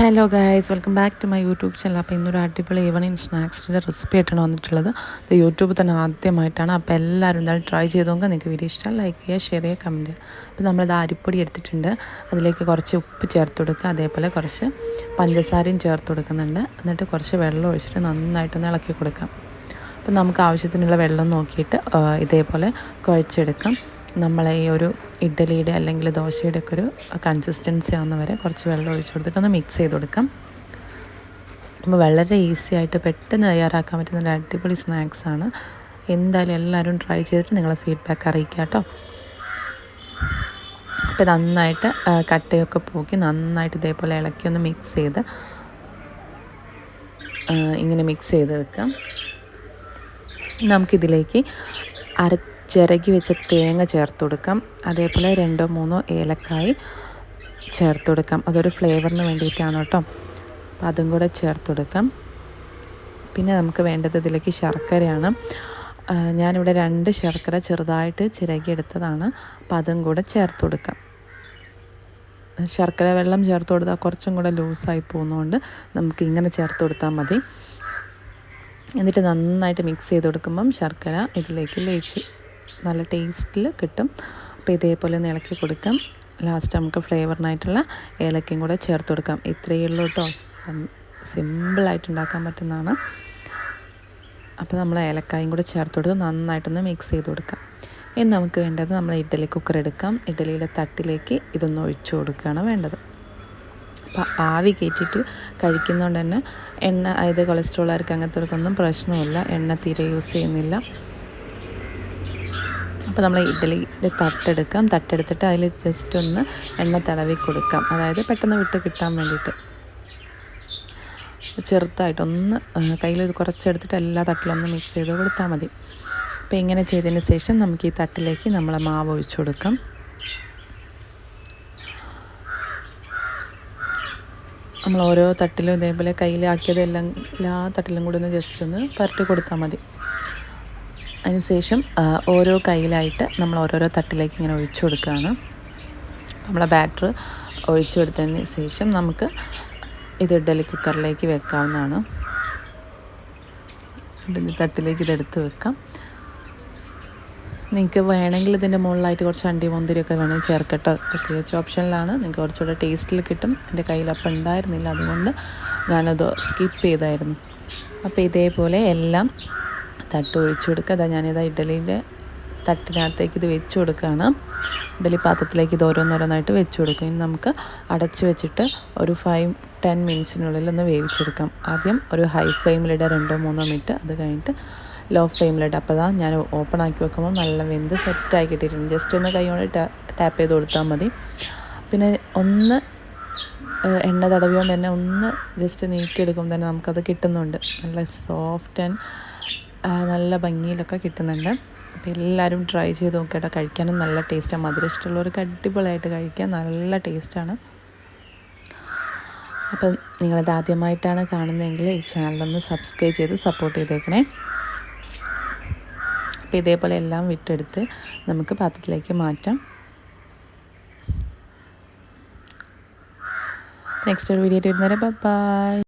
Hello guys welcome back to my YouTube channel അപ്പോൾ ഇന്നൊരു അടിപൊളി ഈവനിങ് സ്നാക്സിന്റെ റെസിപ്പി ആയിട്ടാണ് വന്നിട്ടുള്ളത്. ഇത് യൂട്യൂബ് തന്നെ ആദ്യമായിട്ടാണ്. അപ്പോൾ എല്ലാവരും എന്തായാലും ട്രൈ ചെയ്ത് നോക്കുക നിങ്ങൾക്ക് വീഡിയോ ഇഷ്ടം. ലൈക്ക് ചെയ്യുക ഷെയർ ചെയ്യുക കമന്റ് അപ്പോൾ നമ്മളിത് അരിപ്പൊടി എടുത്തിട്ടുണ്ട്. അതിലേക്ക് കുറച്ച് ഉപ്പ് ചേർത്ത് കൊടുക്കുക. അതേപോലെ കുറച്ച് പഞ്ചസാരയും ചേർത്ത് കൊടുക്കുന്നുണ്ട്. എന്നിട്ട് കുറച്ച് വെള്ളം ഒഴിച്ചിട്ട് നന്നായിട്ടൊന്ന് ഇളക്കി കൊടുക്കാം. അപ്പോൾ നമുക്ക് ആവശ്യത്തിനുള്ള വെള്ളം നോക്കിയിട്ട് ഇതേപോലെ കുഴച്ചെടുക്കാം. നമ്മളെ ഈ ഒരു ഇഡ്ഡലിയുടെ അല്ലെങ്കിൽ ദോശയുടെ ഒക്കെ ഒരു കൺസിസ്റ്റൻസി ആവുന്ന വരെ കുറച്ച് വെള്ളം ഒഴിച്ചു കൊടുത്തിട്ട് ഒന്ന് മിക്സ് ചെയ്ത് കൊടുക്കാം. അപ്പോൾ വളരെ ഈസി ആയിട്ട് പെട്ടെന്ന് തയ്യാറാക്കാൻ പറ്റുന്ന ഒരു അടിപൊളി സ്നാക്സാണ് എന്തായാലും എല്ലാവരും ട്രൈ ചെയ്തിട്ട് നിങ്ങളെ ഫീഡ്ബാക്ക് അറിയിക്കുക കേട്ടോ. അപ്പോൾ നന്നായിട്ട് കട്ടയൊക്കെ പോക്കി നന്നായിട്ട് ഇതേപോലെ ഇളക്കി ഒന്ന് മിക്സ് ചെയ്ത് ഇങ്ങനെ മിക്സ് ചെയ്ത് വെക്കാം. നമുക്കിതിലേക്ക് അര ചിരകി വെച്ച തേങ്ങ ചേർത്ത് കൊടുക്കാം. അതേപോലെ രണ്ടോ മൂന്നോ ഏലക്കായി ചേർത്ത് കൊടുക്കാം. അതൊരു ഫ്ലേവറിന് വേണ്ടിയിട്ടാണ് കേട്ടോ. അപ്പം അതും കൂടെ ചേർത്ത് കൊടുക്കാം. പിന്നെ നമുക്ക് വേണ്ടത് ഇതിലേക്ക് ശർക്കരയാണ്. ഞാനിവിടെ രണ്ട് ശർക്കര ചെറുതായിട്ട് ചിരകിയെടുത്തതാണ്. അപ്പം അതും കൂടെ ചേർത്ത് കൊടുക്കാം. ശർക്കര വെള്ളം ചേർത്ത് കൊടുത്താൽ കുറച്ചും കൂടെ ലൂസായി പോകുന്നതുകൊണ്ട് നമുക്ക് ഇങ്ങനെ ചേർത്ത് കൊടുത്താൽ മതി. എന്നിട്ട് നന്നായിട്ട് മിക്സ് ചെയ്ത് കൊടുക്കുമ്പം ശർക്കര ഇതിലേക്ക് ലയിച്ച് നല്ല ടേസ്റ്റിൽ കിട്ടും. അപ്പോൾ ഇതേപോലെ ഒന്ന് ഇളക്കി കൊടുക്കാം. ലാസ്റ്റ് നമുക്ക് ഫ്ലേവറിനായിട്ടുള്ള ഏലക്കയും കൂടെ ചേർത്ത് കൊടുക്കാം. ഇത്രയേ ഉള്ളൂ കേട്ടോ. സിമ്പിളായിട്ട് ഉണ്ടാക്കാൻ പറ്റുന്നതാണ്. അപ്പോൾ നമ്മൾ ഏലക്കായും കൂടെ ചേർത്ത് കൊടുത്ത് നന്നായിട്ടൊന്ന് മിക്സ് ചെയ്ത് കൊടുക്കാം. ഇനി നമുക്ക് വേണ്ടത് നമ്മൾ ഇഡ്ഡലി കുക്കർ എടുക്കാം. ഇഡ്ഡലിയിലെ തട്ടിലേക്ക് ഇതൊന്ന് ഒഴിച്ചു കൊടുക്കുകയാണ് വേണ്ടത്. അപ്പോൾ ആവി കയറ്റിയിട്ട് കഴിക്കുന്നതുകൊണ്ട് തന്നെ എണ്ണ അതായത് കൊളസ്ട്രോളുകാർക്ക് അങ്ങനത്തെ ഒന്നും പ്രശ്നമില്ല. എണ്ണ തീരെ യൂസ് ചെയ്യുന്നില്ല. അപ്പോൾ നമ്മൾ ഇഡ്ഡലിയുടെ തട്ടെടുക്കാം. തട്ടെടുത്തിട്ട് അതിൽ ജസ്റ്റ് ഒന്ന് എണ്ണ തടവി കൊടുക്കാം. അതായത് പെട്ടെന്ന് വിട്ട് കിട്ടാൻ വേണ്ടിയിട്ട്. ചെറുതായിട്ടൊന്ന് കയ്യിൽ കുറച്ചെടുത്തിട്ട് എല്ലാ തട്ടിലൊന്ന് മിക്സ് ചെയ്ത് കൊടുത്താൽ മതി. അപ്പോൾ ഇങ്ങനെ ചെയ്തതിന് ശേഷം നമുക്ക് ഈ തട്ടിലേക്ക് നമ്മൾ മാവ് ഒഴിച്ചു കൊടുക്കാം. നമ്മൾ ഓരോ തട്ടിലും ഇതേപോലെ കയ്യിലാക്കിയതെല്ലാം എല്ലാ തട്ടിലും കൂടി ഒന്ന് ജസ്റ്റ് ഒന്ന് പരട്ടി കൊടുത്താൽ മതി. അതിനുശേഷം ഓരോ കയ്യിലായിട്ട് നമ്മൾ ഓരോരോ തട്ടിലേക്ക് ഇങ്ങനെ ഒഴിച്ചു കൊടുക്കുകയാണ്. നമ്മളെ ബാറ്റർ ഒഴിച്ചു കൊടുത്തതിന് ശേഷം നമുക്ക് ഇത് ഇഡലി കുക്കറിലേക്ക് വെക്കാവുന്നതാണ്. ഇഡലി തട്ടിലേക്ക് ഇതെടുത്ത് വെക്കാം. നിങ്ങൾക്ക് വേണമെങ്കിൽ ഇതിന്റെ മുകളിലായിട്ട് കുറച്ച് അണ്ടി മുന്തിരിയൊക്കെ വേണമെങ്കിൽ ചേർക്കട്ടോ. പ്രത്യേകിച്ച് ഓപ്ഷനിലാണ്. നിങ്ങൾക്ക് കുറച്ചുകൂടെ ടേസ്റ്റിൽ കിട്ടും. എന്റെ കയ്യിലപ്പം ഉണ്ടായിരുന്നില്ല. അതുകൊണ്ട് ഞാനത് സ്കിപ്പ് ചെയ്തായിരുന്നു. അപ്പോൾ ഇതേപോലെ എല്ലാം തട്ട് ഒഴിച്ചു കൊടുക്കുക. അതാ ഞാനിതാ ഇഡലീന്റെ തട്ടിനകത്തേക്ക് ഇത് വെച്ച് കൊടുക്കുകയാണ്. ഇഡലി പാത്രത്തിലേക്ക് ഇത് ഓരോന്നോരോന്നായിട്ട് വെച്ച് കൊടുക്കും. ഇനി നമുക്ക് അടച്ചു വെച്ചിട്ട് ഒരു ഫൈവ് ടെൻ മിനിറ്റ്സിനുള്ളിൽ ഒന്ന് വേവിച്ചെടുക്കാം. ആദ്യം ഒരു ഹൈ ഫ്ലെയിമിലിടുക രണ്ടോ മൂന്നോ മിനിറ്റ് അത് കഴിഞ്ഞിട്ട് ലോ ഫ്ലെയിമിലിടുക അപ്പോൾ അതാ ഞാൻ ഓപ്പൺ ആക്കി വെക്കുമ്പോൾ നല്ല വെന്ത് സെറ്റായി കിട്ടിയിട്ടുണ്ട്. ജസ്റ്റ് ഒന്ന് കൈ കൊണ്ട് ടാപ്പ് ചെയ്ത് കൊടുത്താൽ മതി. പിന്നെ ഒന്ന് എണ്ണ തടവിയോണ്ട് തന്നെ ഒന്ന് ജസ്റ്റ് നീക്കിയെടുക്കുമ്പോൾ തന്നെ നമുക്കത് കിട്ടുന്നുണ്ട്. നല്ല സോഫ്റ്റ് ആൻഡ് നല്ല ഭംഗിയിലൊക്കെ കിട്ടുന്നുണ്ട്. അപ്പോൾ എല്ലാവരും ട്രൈ ചെയ്ത് നോക്കട്ടെ കഴിക്കാനും നല്ല ടേസ്റ്റാണ് മധുരം ഇഷ്ടമുള്ളവർക്ക് അടിപൊളിയായിട്ട് കഴിക്കാൻ നല്ല ടേസ്റ്റാണ് അപ്പം നിങ്ങളത് ആദ്യമായിട്ടാണ് കാണുന്നതെങ്കിൽ ഈ ചാനലൊന്ന് സബ്സ്ക്രൈബ് ചെയ്ത് സപ്പോർട്ട് ചെയ്തേക്കണേ. അപ്പോൾ ഇതേപോലെ എല്ലാം വിട്ടെടുത്ത് നമുക്ക് പാത്രത്തിലേക്ക് മാറ്റാം. നെക്സ്റ്റ് ഒരു വീഡിയോ വരുന്നവരെ ബൈ